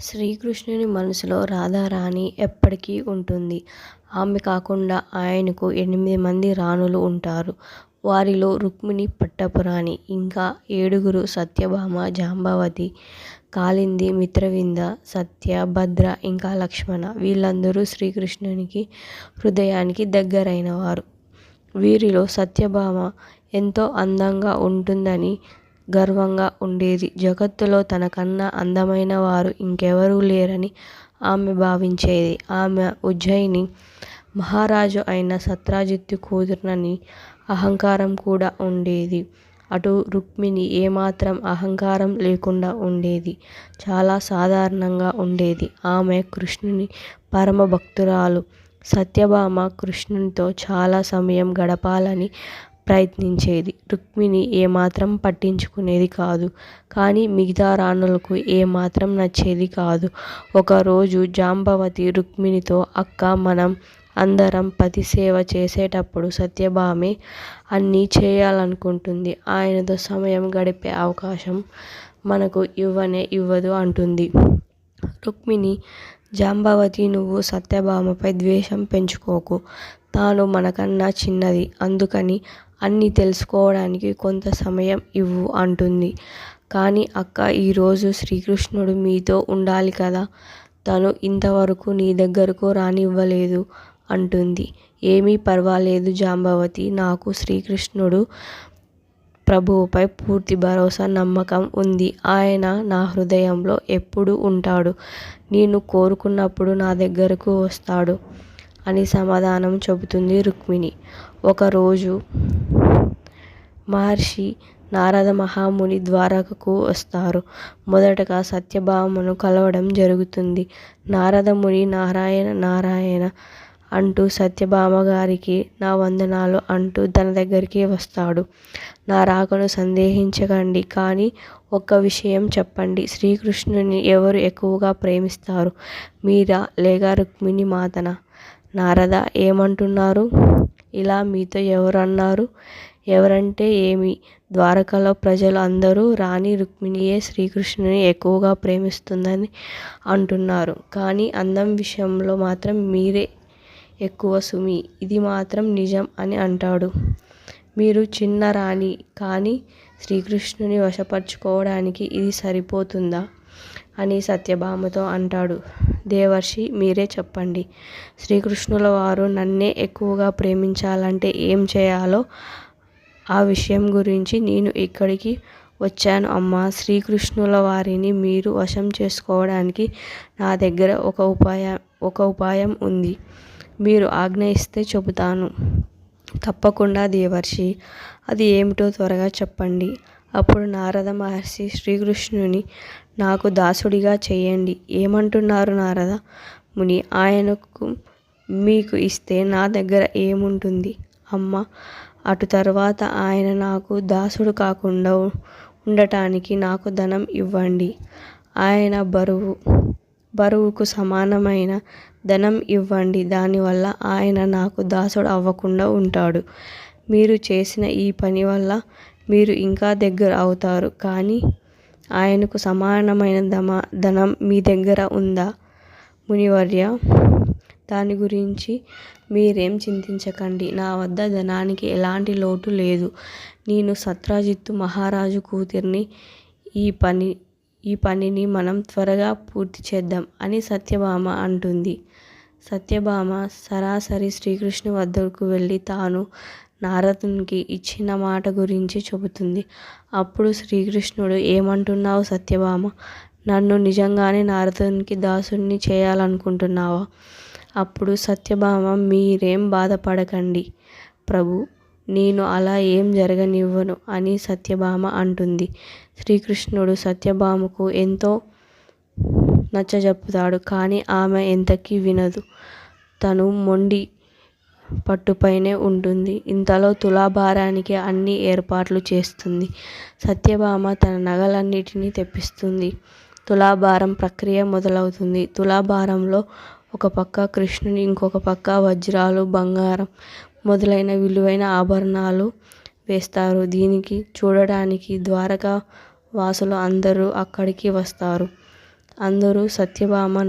శ్రీకృష్ణుని మనసులో రాధారాణి ఎప్పటికీ ఉంటుంది. ఆమె కాకుండా ఆయనకు ఎనిమిది మంది రాణులు ఉంటారు. వారిలో రుక్మిణి పట్టపురాణి, ఇంకా ఏడుగురు సత్యభామ, జాంబవతి, కాలింది మిత్రవింద, సత్య, భద్ర ఇంకా లక్ష్మణ. వీళ్ళందరూ శ్రీకృష్ణునికి హృదయానికి దగ్గరైనవారు. వీరిలో సత్యభామ ఎంతో అందంగా ఉంటుందని గర్వంగా ఉండేది. జగత్తులో తనకన్నా అందమైన వారు ఇంకెవరూ లేరని ఆమె భావించేది. ఆమె ఉజ్జయిని మహారాజు అయిన సత్రాజిత్తు కూతురని అహంకారం కూడా ఉండేది. అటు రుక్మిణి ఏమాత్రం అహంకారం లేకుండా ఉండేది. చాలా సాధారణంగా ఉండేది. ఆమె కృష్ణుని పరమభక్తురాలు. సత్యభామ కృష్ణునితో చాలా సమయం గడపాలని ప్రయత్నించేది. రుక్మిణి ఏమాత్రం పట్టించుకునేది కాదు. కానీ మిగతా రాణులకు ఏమాత్రం నచ్చేది కాదు. ఒకరోజు జాంబవతి రుక్మిణితో అక్క మనం అందరం పతిసేవ చేసేటప్పుడు సత్యభామి అన్నీ చేయాలనుకుంటుంది. ఆయనతో సమయం గడిపే అవకాశం మనకు ఇవ్వనే ఇవ్వదు అంటుంది. రుక్మిణి జాంబవతి నువ్వు సత్యభామపై ద్వేషం పెంచుకోకు. తాను మనకన్నా చిన్నది. అందుకని అన్నీ తెలుసుకోవడానికి కొంత సమయం ఇవ్వు అంటుంది. కానీ అక్క ఈరోజు శ్రీకృష్ణుడు మీతో ఉండాలి కదా! తను ఇంతవరకు నీ దగ్గరకు రానివ్వలేదు అంటుంది. ఏమీ పర్వాలేదు జాంబవతి నాకు శ్రీకృష్ణుడు ప్రభువుపై పూర్తి భరోసా, నమ్మకం ఉంది. ఆయన నా హృదయంలో ఎప్పుడూ ఉంటాడు. నేను కోరుకున్నప్పుడు నా దగ్గరకు వస్తాడు అని సమాధానం చెబుతుంది రుక్మిణి. ఒకరోజు మహర్షి నారద మహాముని ద్వారకకు వస్తారు. మొదటగా సత్యభామను కలవడం జరుగుతుంది. నారదముని నారాయణ నారాయణ అంటూ సత్యభామ గారికి నా వందనాలు అంటూ తన దగ్గరికి వస్తాడు. నా రాకను సందేహించకండి. కానీ ఒక్క విషయం చెప్పండి. శ్రీకృష్ణుని ఎవరు ఎక్కువగా ప్రేమిస్తారు? మీరా లేక రుక్మిణి మాతన నారద ఏమంటున్నారు? ఇలా మీతో ఎవరన్నారు ఎవరంటే ఏమి? ద్వారకలో ప్రజలు అందరూ రాణి రుక్మిణియే శ్రీకృష్ణుని ఎక్కువగా ప్రేమిస్తుందని అంటున్నారు. కానీ అందం విషయంలో మాత్రం మీరే ఎక్కువ సుమి ఇది మాత్రం నిజం అని అంటాడు. మీరు చిన్న రాణి. కానీ శ్రీకృష్ణుని వశపరచుకోవడానికి ఇది సరిపోతుందా? అని సత్యభామతో అంటాడు. దేవర్షి మీరే చెప్పండి. శ్రీకృష్ణుల వారు నన్నే ఎక్కువగా ప్రేమించాలంటే ఏం చేయాలో ఆ విషయం గురించి నేను ఇక్కడికి వచ్చాను అమ్మా! శ్రీకృష్ణులవారిని మీరు వశం చేసుకోవడానికి నా దగ్గర ఒక ఉపాయం ఉంది. మీరు ఆజ్ఞ ఇస్తే చెబుతాను. తప్పకుండా దేవర్షి అది ఏమిటో త్వరగా చెప్పండి. అప్పుడు నారద మహర్షి శ్రీకృష్ణుని నాకు దాసుడిగా చేయండి ఏమంటున్నారు నారద ముని ఆయనకు మీకు ఇస్తే నా దగ్గర ఏముంటుంది అమ్మ అటు తర్వాత ఆయన నాకు దాసుడు కాకుండా ఉండటానికి నాకు ధనం ఇవ్వండి. ఆయన బరువు బరువుకు సమానమైన ధనం ఇవ్వండి. దానివల్ల ఆయన నాకు దాసుడు అవ్వకుండా ఉంటాడు. మీరు చేసిన ఈ పని వల్ల మీరు ఇంకా దగ్గర అవుతారు. కానీ ఆయనకు సమానమైన ధనం మీ దగ్గర ఉందా మునివర్య దాని గురించి మీరేం చింతించకండి. నా వద్ద ధనానికి ఎలాంటి లోటు లేదు. నేను సత్రాజిత్తు మహారాజు కూతుర్ని. ఈ పని ఈ పనిని మనం త్వరగా పూర్తి చేద్దాం అని సత్యభామ అంటుంది. సత్యభామ సరాసరి శ్రీకృష్ణు వద్దకు వెళ్ళి తాను నారదునికి ఇచ్చిన మాట గురించి చెబుతుంది. అప్పుడు శ్రీకృష్ణుడు ఏమంటున్నావు సత్యభామ నన్ను నిజంగానే నారదునికి దాసుని చేయాలనుకుంటున్నావా? అప్పుడు సత్యభామ మీరేం బాధపడకండి ప్రభు నేను అలా ఏం జరగనివ్వను అని సత్యభామ అంటుంది. శ్రీకృష్ణుడు సత్యభామకు ఎంతో నచ్చజెప్పుతాడు. కానీ ఆమె ఎంతకీ వినదు. తను మొండి పట్టుపైనే ఉంటుంది. ఇంతలో తులాభారానికి అన్ని ఏర్పాట్లు చేస్తుంది. సత్యభామ తన నగలన్నిటినీ తెప్పిస్తుంది. తులాభారం ప్రక్రియ మొదలవుతుంది. తులాభారంలో ఒక పక్క కృష్ణుని, ఇంకొక పక్క వజ్రాలు, బంగారం మొదలైన విలువైన ఆభరణాలు వేస్తారు. దీనికి చూడడానికి ద్వారకా వాసులు అందరూ అక్కడికి వస్తారు. అందరూ సత్యభామ